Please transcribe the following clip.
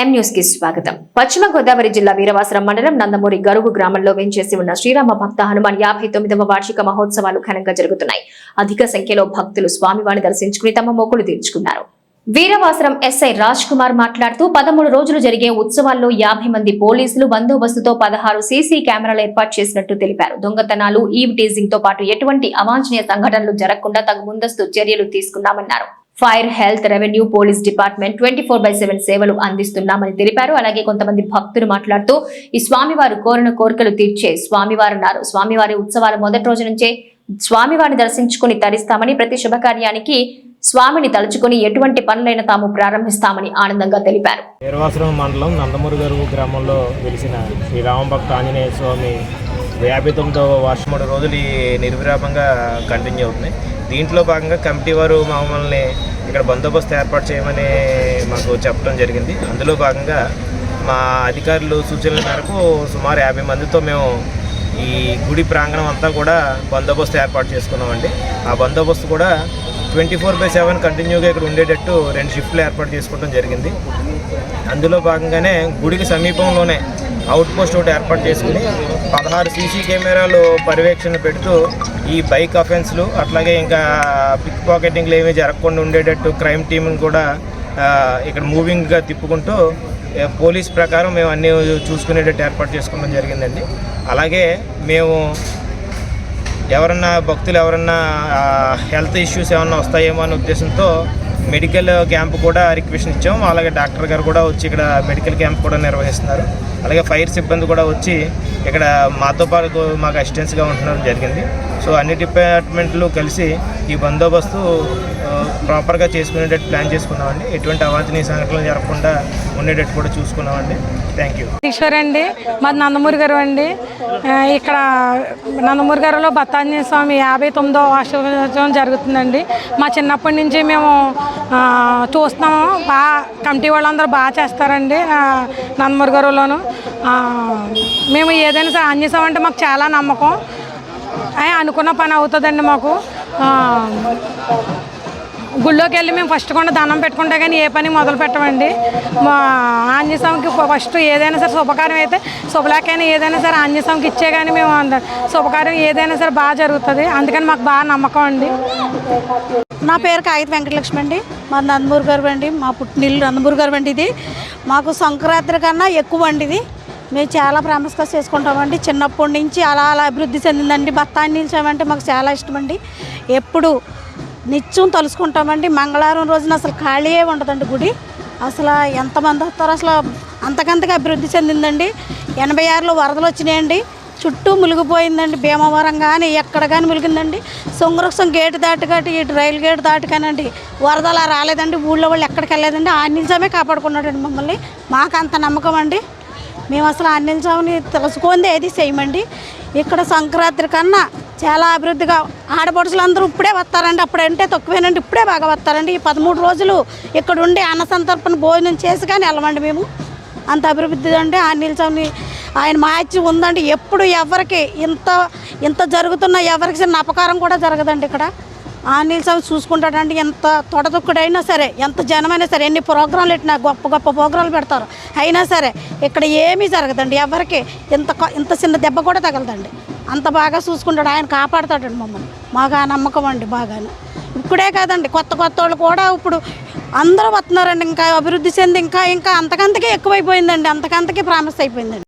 ఎం న్యూస్కి స్వాగతం. పశ్చిమ గోదావరి జిల్లా వీరవాసరం మండలం నందమూరి గరుగు గ్రామంలో వెంచేసి ఉన్న శ్రీరామ భక్త హనుమాన్ యాభై తొమ్మిదవ వార్షిక మహోత్సవాలు ఘనంగా జరుగుతున్నాయి. అధిక సంఖ్యలో భక్తులు స్వామివారిని దర్శించుకుని తమ మొక్కులు తీర్చుకున్నారు. వీరవాసరం ఎస్ఐ రాజ్ కుమార్ మాట్లాడుతూ పదమూడు రోజులు జరిగే ఉత్సవాల్లో యాభై మంది పోలీసులు బందోబస్తుతో పదహారు సీసీ కెమెరాలు ఏర్పాటు చేసినట్టు తెలిపారు. దొంగతనాలు ఈవ్ టీజింగ్తో పాటు ఎటువంటి అవాంఛనీయ సంఘటనలు జరగకుండా తగు ముందస్తు చర్యలు తీసుకున్నామన్నారు. Fire health revenue police department twenty four by seven సేవలు అందిస్తున్నామని తెలిపారు. అలాగే కొంతమంది భక్తులు మాట్లాడుతూ ఈ స్వామివారు కోరిన కోరికలు తీర్చే స్వామివారన్నారు. స్వామివారి ఉత్సవాల మొదటి రోజు నుంచే స్వామివారిని దర్శించుకుని తరిస్తామని ప్రతి శుభకార్యానికి స్వామిని తలుచుకుని ఎటువంటి పనులైనా తాము ప్రారంభిస్తామని ఆనందంగా తెలిపారు. వీరవాసరం మండలం నందమూరి గారు గ్రామంలో వెలిసిన శ్రీ రామభక్త ఆంజనేయ స్వామి యాభై తొమ్మిదవ మూడు రోజులు నిర్విరామంగా కంటిన్యూ అవుతున్నాయి. దీంట్లో భాగంగా కమిటీ వారు మమ్మల్ని ఇక్కడ బందోబస్తు ఏర్పాటు చేయమని మాకు చెప్పడం జరిగింది. అందులో భాగంగా మా అధికారులు సూచనల మేరకు సుమారు యాభై మందితో మేము ఈ గుడి ప్రాంగణం అంతా కూడా బందోబస్తు ఏర్పాటు చేసుకున్నామండి. ఆ బందోబస్తు కూడా ట్వంటీ ఫోర్ బై సెవెన్ కంటిన్యూగా ఇక్కడ ఉండేటట్టు రెండు షిఫ్ట్లు ఏర్పాటు చేసుకోవడం జరిగింది. అందులో భాగంగానే గుడికి సమీపంలోనే అవుట్ పోస్ట్ ఒకటి ఏర్పాటు చేసుకుని పదహారు సీసీ కెమెరాలు పర్యవేక్షణ పెడుతూ ఈ బైక్ అఫెన్స్లు అట్లాగే ఇంకా పిక్ పాకెటింగ్లు ఏమీ జరగకుండా ఉండేటట్టు క్రైమ్ టీంని కూడా ఇక్కడ మూవింగ్గా తిప్పుకుంటూ పోలీస్ ప్రకారం మేము అన్నీ చూసుకునేటట్టు ఏర్పాటు చేసుకోవడం జరిగిందండి. అలాగే మేము ఎవరన్నా భక్తులు ఎవరన్నా హెల్త్ ఇష్యూస్ ఏమన్నా వస్తాయేమో అనే ఉద్దేశంతో మెడికల్ క్యాంప్ కూడా రిక్వెషన్ ఇచ్చాం అలాగే డాక్టర్ గారు కూడా వచ్చి ఇక్కడ మెడికల్ క్యాంప్ కూడా నిర్వహిస్తున్నారు. అలాగే ఫైర్ సిబ్బంది కూడా వచ్చి ఇక్కడ మాతో పాటు మాకు అసిస్టెన్స్గా ఉండడం జరిగింది. సో అన్ని డిపార్ట్మెంట్లు కలిసి ఈ బందోబస్తు ప్రాపర్గా చేసుకునేటట్టు ప్లాన్ చేసుకున్నామండి. ఎటువంటి అవాంఛనీయ సంఘటనలు జరగకుండా ఉండేటట్టు కూడా చూసుకున్నామండి. థ్యాంక్ యూ ఈశ్వర్ అండి. మాది నందమూరి గారు అండి. ఇక్కడ నందమూరి గారులో బత్తాంజనేయ స్వామి యాభై తొమ్మిదో వార్షికోత్సవం జరుగుతుందండి. మా చిన్నప్పటి నుంచి మేము చూస్తాము చూస్తున్నాము. బాగా కమిటీ వాళ్ళందరూ బాగా చేస్తారండి నందమూరి గారులోను. మేము ఏదైనా సరే అంజేసాం అంటే మాకు చాలా నమ్మకం. అనుకున్న పని అవుతుందండి మాకు. గుళ్ళోకి వెళ్ళి మేము ఫస్ట్ కూడా దండం పెట్టుకుంటే కానీ ఏ పని మొదలు పెట్టమండి. మా ఆంజనేయస్వామికి ఫస్ట్ ఏదైనా సరే శుభకార్యం అయితే శుభలేకైనా ఏదైనా సరే ఆంజస్వామికి ఇచ్చే కానీ మేము అందరం శుభకార్యం ఏదైనా సరే బాగా జరుగుతుంది. అందుకని మాకు బాగా నమ్మకం అండి. నా పేరు కాగిత వెంకటలక్ష్మి అండి. మా నందమూరి గారు అండి. మా పుట్టినిల్లు నందమూరి గారు అండి ఇది. మాకు సంక్రాంతి కన్నా ఎక్కువ అండి ఇది. మేము చాలా ప్రాముఖ్యత చేసుకుంటామండి. చిన్నప్పటి నుంచి అలా అలా అభివృద్ధి చెందిందండి. బత్తాన్ని నిలిచామంటే మాకు చాలా ఇష్టం అండి. ఎప్పుడు నిత్యం తలుసుకుంటామండి మంగళవారం రోజున అసలు ఖాళీయే ఉండదండి గుడి. అసలు ఎంతమంది వస్తారు అసలు అంతకంతగా అభివృద్ధి చెందిందండి. ఎనభై ఆరులో వరదలు వచ్చినాయండి. చుట్టూ మునిగిపోయిందండి. భీమవరం కానీ ఎక్కడ కానీ ములిగిందండి సొంగరక్షం గేటు దాటుకాటి ఇటు రైలు గేటు దాటుకానండి. వరద అలా రాలేదండి. ఊళ్ళో వాళ్ళు ఎక్కడికి వెళ్ళలేదండి. ఆ కాపాడుకున్నాడండి మమ్మల్ని. మాకు అంత నమ్మకం అండి. మేము అసలు ఆ నిజాన్ని తెలుసుకుంది ఏది చేయమండి. ఇక్కడ సంక్రాంతి కన్నా చాలా అభివృద్ధిగా ఆడపడుచులు అందరూ ఇప్పుడే వస్తారండి. అప్పుడంటే తక్కువేనండి. ఇప్పుడే బాగా వస్తారండి. ఈ పదమూడు రోజులు ఇక్కడ ఉండి అన్న సంతర్పణ భోజనం చేసి కానీ వెళ్ళమండి మేము. అంత అభివృద్ధి అంటే ఆ నిల్చొని ఆయన మార్చి ఉందండి. ఎప్పుడు ఎవరికి ఇంత ఇంత జరుగుతున్న ఎవరికి చిన్న అపకారం కూడా జరగదండి ఇక్కడ. ఆ స్వామి చూసుకుంటాడండి. ఎంత తొడదుక్కుడైనా సరే ఎంత జనమైనా సరే ఎన్ని ప్రోగ్రాంలు పెట్టినా గొప్ప గొప్ప ప్రోగ్రాంలు పెడతారు. అయినా సరే ఇక్కడ ఏమీ జరగదండి. ఎవరికి ఇంత ఇంత చిన్న దెబ్బ కూడా తగలదండి. అంత బాగా చూసుకుంటాడు. ఆయన కాపాడుతాడండి మమ్మల్ని. మాకు నమ్మకం అండి బాగాను. ఇప్పుడే కాదండి కొత్త కొత్త వాళ్ళు కూడా ఇప్పుడు అందరూ వస్తున్నారండి. ఇంకా అభివృద్ధి చెంది ఇంకా ఇంకా అంతకంతకే ఎక్కువైపోయిందండి. అంతకంతకే ప్రామిస్ అయిపోయిందండి.